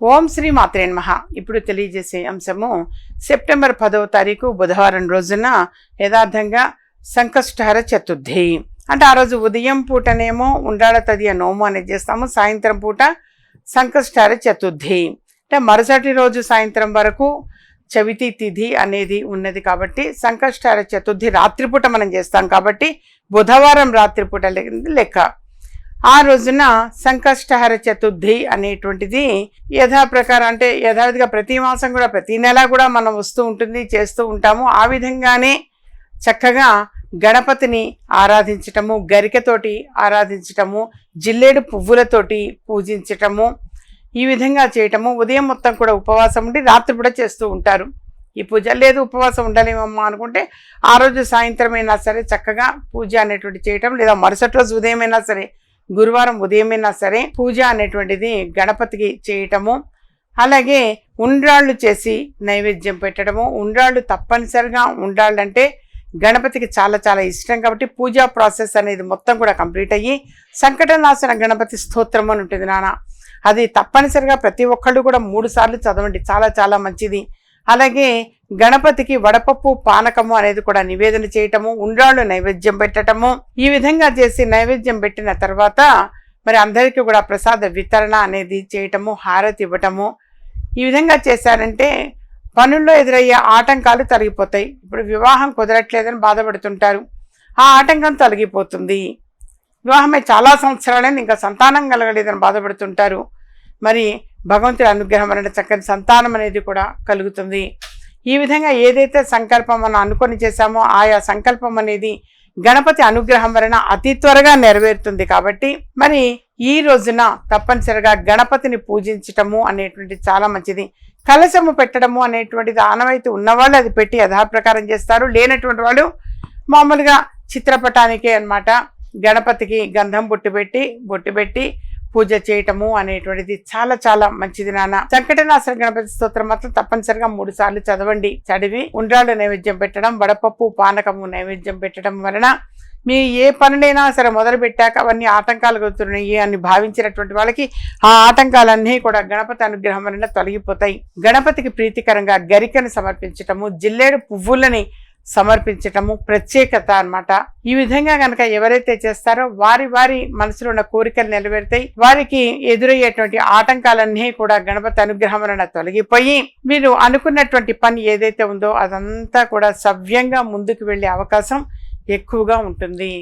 ఓం శ్రీ మాత్రే మహా ఇప్పుడు తెలియజేసే అంశము సెప్టెంబర్ పదవ తారీఖు బుధవారం రోజున యథార్థంగా సంకష్టహర చతుర్థి. అంటే ఆ రోజు ఉదయం పూటనేమో ఉండాల తదియ నోము అనేది చేస్తాము సాయంత్రం పూట సంకష్టహర చతుర్థి. అంటే మరుసటి రోజు సాయంత్రం వరకు చవితి తిథి అనేది ఉన్నది కాబట్టి సంకష్టహర చతుర్థి రాత్రిపూట మనం చేస్తాం కాబట్టి బుధవారం రాత్రిపూట లెక్క. ఆ రోజున సంకష్టహర చతుర్థి అనేటువంటిది యథాప్రకారం అంటే యథావిధిగా ప్రతి మాసం కూడా ప్రతి నెల కూడా మనం వస్తూ ఉంటుంది చేస్తూ ఉంటాము. ఆ విధంగానే చక్కగా గణపతిని ఆరాధించటము గరికతోటి ఆరాధించటము జిల్లేడు పువ్వులతోటి పూజించటము ఈ విధంగా చేయటము. ఉదయం మొత్తం కూడా ఉపవాసం ఉండి రాత్రి కూడా చేస్తూ ఉంటారు. ఈ పూజ లేదు ఉపవాసం ఉండలేమమ్మా అనుకుంటే ఆ రోజు సాయంత్రం అయినా సరే చక్కగా పూజ అనేటువంటి చేయటం లేదా మరుసటి రోజు ఉదయమైనా సరే గురువారం ఉదయమైనా సరే పూజ అనేటువంటిది గణపతికి చేయటము అలాగే ఉండ్రాళ్ళు చేసి నైవేద్యం పెట్టడము. ఉండ్రాళ్ళు తప్పనిసరిగా ఉండాలంటే గణపతికి చాలా చాలా ఇష్టం కాబట్టి పూజా ప్రాసెస్ అనేది మొత్తం కూడా కంప్లీట్ అయ్యి సంకటనాశన గణపతి స్తోత్రం అని ఉంటుంది నాన్న. అది తప్పనిసరిగా ప్రతి ఒక్కళ్ళు కూడా మూడు సార్లు చదవండి. చాలా చాలా మంచిది. అలాగే గణపతికి వడపప్పు పానకము అనేది కూడా నివేదన చేయటము ఉండ్రాళ్ళు నైవేద్యం పెట్టటము ఈ విధంగా చేసి నైవేద్యం పెట్టిన తర్వాత మరి అందరికీ కూడా ప్రసాద వితరణ అనేది చేయటము హారతి ఇవ్వటము. ఈ విధంగా చేశారంటే పనుల్లో ఎదురయ్యే ఆటంకాలు తొలగిపోతాయి. ఇప్పుడు వివాహం కుదరట్లేదని బాధపడుతుంటారు. ఆ ఆటంకం తొలగిపోతుంది. వివాహమే చాలా సంవత్సరాలని ఇంకా సంతానం కలగలేదని బాధపడుతుంటారు. మరి భగవంతుడి అనుగ్రహం అనేది చక్కని సంతానం అనేది కూడా కలుగుతుంది. ఈ విధంగా ఏదైతే సంకల్పం మనం అనుకొని చేశామో ఆయా సంకల్పం అనేది గణపతి అనుగ్రహం వలన అతి త్వరగా నెరవేరుతుంది కాబట్టి మరి ఈ రోజున తప్పనిసరిగా గణపతిని పూజించటము అనేటువంటి చాలా మంచిది. కలశము పెట్టడము అనేటువంటిది ఆనవాయితీ ఉన్నవాళ్ళు అది పెట్టి యథాప్రకారం చేస్తారు. లేనటువంటి వాళ్ళు మామూలుగా చిత్రపటానికే అన్నమాట. గణపతికి గంధం బొట్టు పెట్టి బొట్టు పెట్టి పూజ చేయటము అనేటువంటిది చాలా చాలా మంచిది నాన్న. సంకటనాశన గణపతి స్తోత్రం మాత్రం తప్పనిసరిగా మూడు సార్లు చదవండి. చదివి ఉండ్రాళ్ళు నైవేద్యం పెట్టడం వడపప్పు పానకము నైవేద్యం పెట్టడం వలన మీ ఏ పనులైనా సరే మొదలు పెట్టాక అవన్నీ ఆటంకాలు కలుగుతున్నాయి అని భావించినటువంటి వాళ్ళకి ఆ ఆటంకాలన్నీ కూడా గణపతి అనుగ్రహం వలన తొలగిపోతాయి. గణపతికి ప్రీతికరంగా గరికను సమర్పించటము జిల్లేడు పువ్వులని సమర్పించటము ప్రత్యేకత అన్నమాట. ఈ విధంగా కనుక ఎవరైతే చేస్తారో వారి వారి మనసులో ఉన్న కోరికలు నెరవేరుతాయి. వారికి ఎదురయ్యేటువంటి ఆటంకాలన్నీ కూడా గణపతి అనుగ్రహం వలన తొలగిపోయి మీరు అనుకున్నటువంటి పని ఏదైతే ఉందో అదంతా కూడా సవ్యంగా ముందుకు వెళ్ళే అవకాశం ఎక్కువగా ఉంటుంది.